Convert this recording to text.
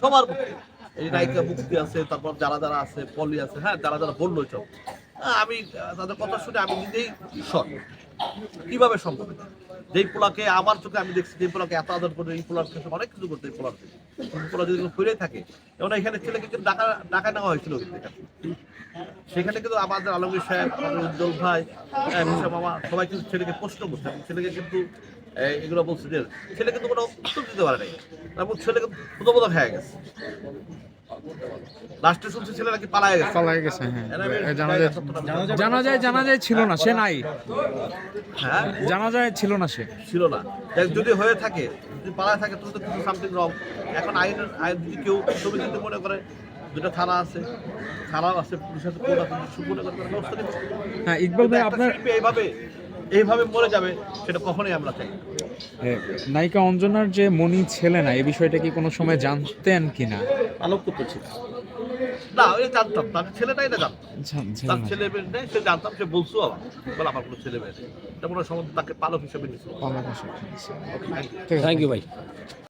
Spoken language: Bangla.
সবার এই নায়িকা মুক্তি আছে, তারপর যারা যারা আছে পলি আছে হ্যাঁ যারা যারা বলল সব আমি তাদের কথা শুনে আমি নিজেই শখ কীভাবে সম্ভব? যেই পোলাকে আমার চোখে আমি দেখছি যে পোলাকে এত আদর করে, এই পোলার কাছে অনেক কিছু করতে এই পোলার পোলা যদি ফিরে থাকে, যেমন এখানে ছেলেকে কিন্তু ডাকা ডাকা নেওয়া হয়েছিল সেখানে কিন্তু আমাদের আলমগীর সাহেব, আমাদের উজ্জ্বল ভাই মামা, সবাই কিন্তু ছেলেকে প্রশ্ন করছে। ছেলেকে কিন্তু এগুলো বলছে যে ছেলে কিন্তু কোনো উত্তর দিতে পারে নাই। এবং ছেলে প্রথমত হয়ে গেছে। লাস্টে শুনছি ছেলে নাকি পালায় গেছে। হ্যাঁ। জানা যায় জানা যায় জানা যায় ছিল না সে নাই। হ্যাঁ? জানা যায় ছিল না সে। ছিল না। যদি হয়ে থাকে যদি পালায় থাকে তো কিছু সামথিং রং এখন আইনের আইন যদি কেউ তুমি যদি মনে করে দুটো থানা আছে থানাও আছে পুলিশ আছে কোর্ট আছে মনে করে তারা ব্যবস্থা নেবে হ্যাঁ ইকবাল ভাই আপনার এইভাবে এইভাবে মরে যাবে সেটা কখনোই আমরা চাই নায়িকা অঞ্জনার যে মনি ছেলে না এই বিষয়টা কি কোনো সময় জানতেন কিনা? আলোক করতে ছিল। না ওই জানতাম তার ছেলেটাই না জানতাম। তার ছেলে মেয়ে নেই সে জানতাম সে বলছো আমার বলে আমার কোনো ছেলে মেয়ে নেই। এটা সম্বন্ধে তাকে পালক হিসেবে আছে। থ্যাংক ইউ ভাই